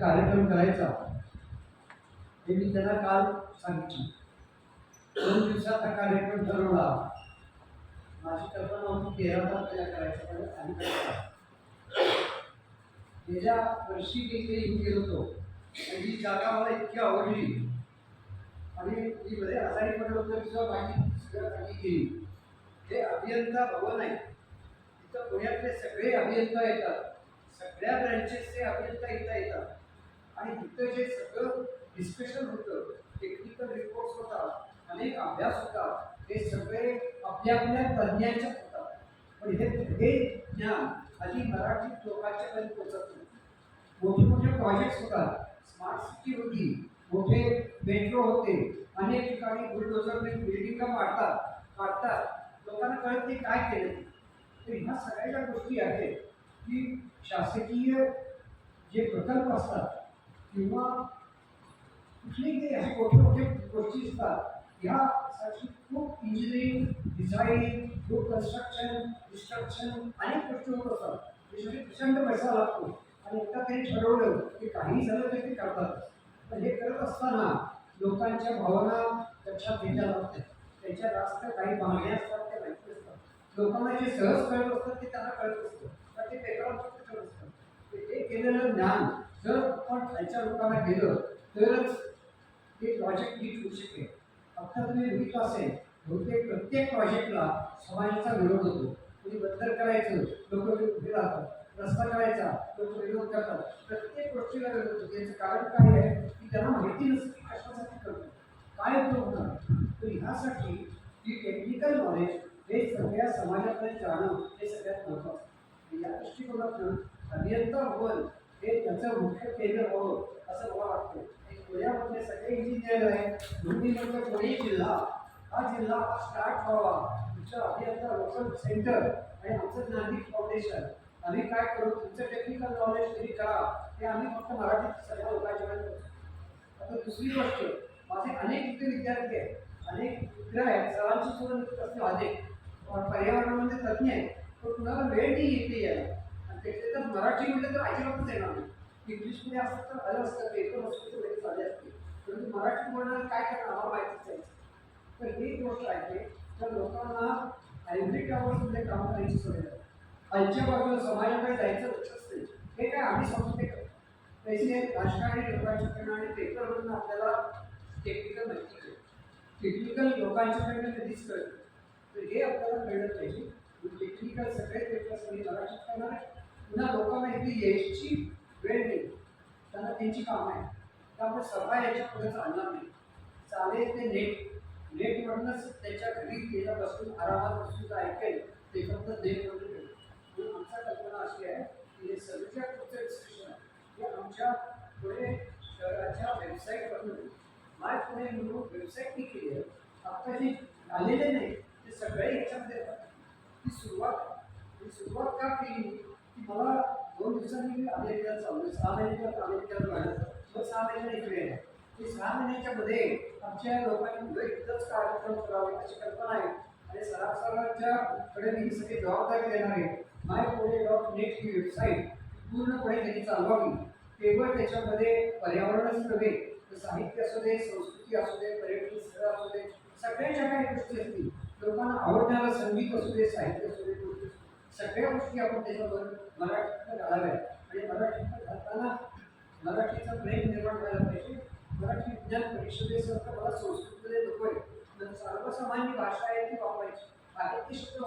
कार्यक्रम करायचा हे मी त्यांना काल सांगितलं. दोन दिवसात हा कार्यक्रम ठरवला माझी कल्पना होती तेरा तारखेला करायचा पण आणि करायचा. गेल्या वर्षी मी इथे येऊन गेलो होतो आणि ही जागा मला इतकी आवडली. आणि मी मध्ये आजारी पडलो होतं सुद्धा माहिती सगळं खाली गेली. हे अभियंता भवन आहे. तिथं पुण्यातले सगळे अभियंता येतात. सगळ्या ब्रँचेसचे अभियंता इथं येतात आणि तिथं जे सगळं डिस्कशन होतं टेक्निकल रिपोर्ट्स होतात अनेक अभ्यास होतात हे सगळे आपल्या आपल्या तज्ज्ञांच्या होतात. पण हे हे ज्ञान आधी मराठी कधी पोहोचत नाही. मोठे मोठे प्रोजेक्ट्स होतात. स्मार्ट सिटी होती मोठे मेट्रो होते अनेक ठिकाणी बुलडोजरने बिल्डिंगा पाडतात पाडतात लोकांना कळत नाही काय केलं. तर ह्या सगळ्या ज्या गोष्टी आहेत की शासकीय जे प्रकल्प असतात किंवा कुठली काही असे मोठे मोठे गोष्टी म्हणजे असतात ह्यासाठी खूप इंजिनिअरिंग डिझाईन खूप कन्स्ट्रक्शन डिस्ट्रक्शन अनेक गोष्टी होत असतात. त्यासाठी प्रचंड पैसा लागतो. आणि एकदा त्यांनी ठरवलं की काही झालं तरी ते करतात. पण हे करत असताना लोकांच्या भावना लक्षात घेतल्या जात नाही त्यांच्या जास्त काही मागण्या असतात त्या माहिती असतात लोकांना जे सहज कळत असतं ते त्यांना कळत असतं. तर ते पेपरात फक्त कळत ते केलेलं ज्ञान जर आपण खालच्या लोकांना गेलं तरच ते प्रोजेक्ट नीट होऊ शकेल. आता तुम्ही बघितलं असेल बहुतेक प्रत्येक प्रोजेक्टला समाजाचा विरोध होतो. तुम्ही बंदर करायचं लोक उभे राहतात. रस्ता करायचा लोक विरोध करतात. प्रत्येक गोष्टीला विरोध होतो. याचं कारण काय आहे? की त्यांना माहिती नसते की कशासाठी करतो. काय उपयोग होणार? तर ह्यासाठी जी टेक्निकल नॉलेज हे सगळ्या समाजाकडे जाणं हे सगळ्यात महत्त्वाचं या दृष्टिकोनातून अभियंता भवन हे त्याचं मुख्य केंद्र व्हावं असं मला वाटतं. आणि पुण्यामधले सगळे इंजिनियर आहेत दोन्ही नंतर पुणे जिल्हा. हा जिल्हा स्टार्ट व्हावा. तुमचं अभियंता लोकल सेंटर आणि आमचं नागरिक फाउंडेशन आम्ही काय करू? तुमचं टेक्निकल नॉलेज तरी करा. हे आम्ही फक्त मराठीत सगळ्या लोकांच्या करतो आता दुसरी गोष्ट माझे अनेक इथे विद्यार्थी आहेत. अनेक मित्र आहेत. सरांची सुद्धा असते अनेक पण पर्यावरणामध्ये तज्ज्ञ आहेत. पण कुणाला वेळ नाही येते यायला. मराठी म्हटलं तर अजिबातच येणार नाही. इंग्लिशमध्ये असतं तर आलं असतं पेपर असतं तर लगेच आले असते. परंतु मराठी बोलणार काय करणार आम्हाला माहितीच आहे तर ही गोष्ट आहे तर लोकांना हायब्रिड टावर्समध्ये काम करायची सवय आहे खालच्या बाजूला समाजाकडे जायचं लक्षच नाही. हे काय आम्ही समजते का? पैसे राजकारणी लोकांच्याकडनं आणि पेपरमधून आपल्याला टेक्निकल माहिती आहे. टेक्निकल लोकांच्याकडनं कधीच कळतं तर हे आपल्याला कळलं पाहिजे. टेक्निकल सगळे पेपर्स आणि मराठीत करणार आहे. पुन्हा लोकांना इथे यायची वेळ नाही. त्यांना त्यांची कामं आहे त्यामुळे सभा याच्यापुढे चालणार नाही. चालेल ते नेट. नेटवरूनच त्याच्या घरी त्याला बसून आरामात बसून तो ऐकेल ते फक्त नेटवरून म्हणून आमच्या कल्पना अशी आहे की हे सर्वच्या पुढचं डिस्कशन आहे हे आमच्या पुणे शहराच्या वेबसाईटवरून माय पुणे म्हणून वेबसाईटनी केली आहे. आता जे आलेले नाही ते सगळे याच्यामध्ये ती सुरुवात ही सुरुवात का केली? मला दोन दिवसांनी अमेरिकेला चालू सहा महिन्याच्या अमेरिकेला जायचं मग सहा महिन्याला इकडे येणार ते सहा महिन्याच्या मध्ये आमच्या लोकांनी मुलं कार्यक्रम करावे अशी कल्पना आहे. आणि सरासरांच्या कडे मी सगळी जबाबदारी देणार आहे. माय पुणे डॉट नेट ही वेबसाईट पूर्णपणे त्यांनी चालवावी. केवळ त्याच्यामध्ये पर्यावरणच नव्हे तर साहित्य असू दे संस्कृती असू दे पर्यटन स्थळ असू दे सगळ्या ज्या काही गोष्टी असतील लोकांना आवडणारं संगीत असू दे साहित्य असू असू दे, सगळ्या गोष्टी आपण त्याच्यावर मराठीत घालाव्या आणि मराठीत घालताना मराठीचा प्रेम निर्माण व्हायला पाहिजे. मराठी विज्ञान परिषदेसारखं मला संस्कृतमध्ये नको आहे सर्वसामान्य भाषा आहे ती वापरायची. आहे ती शब्द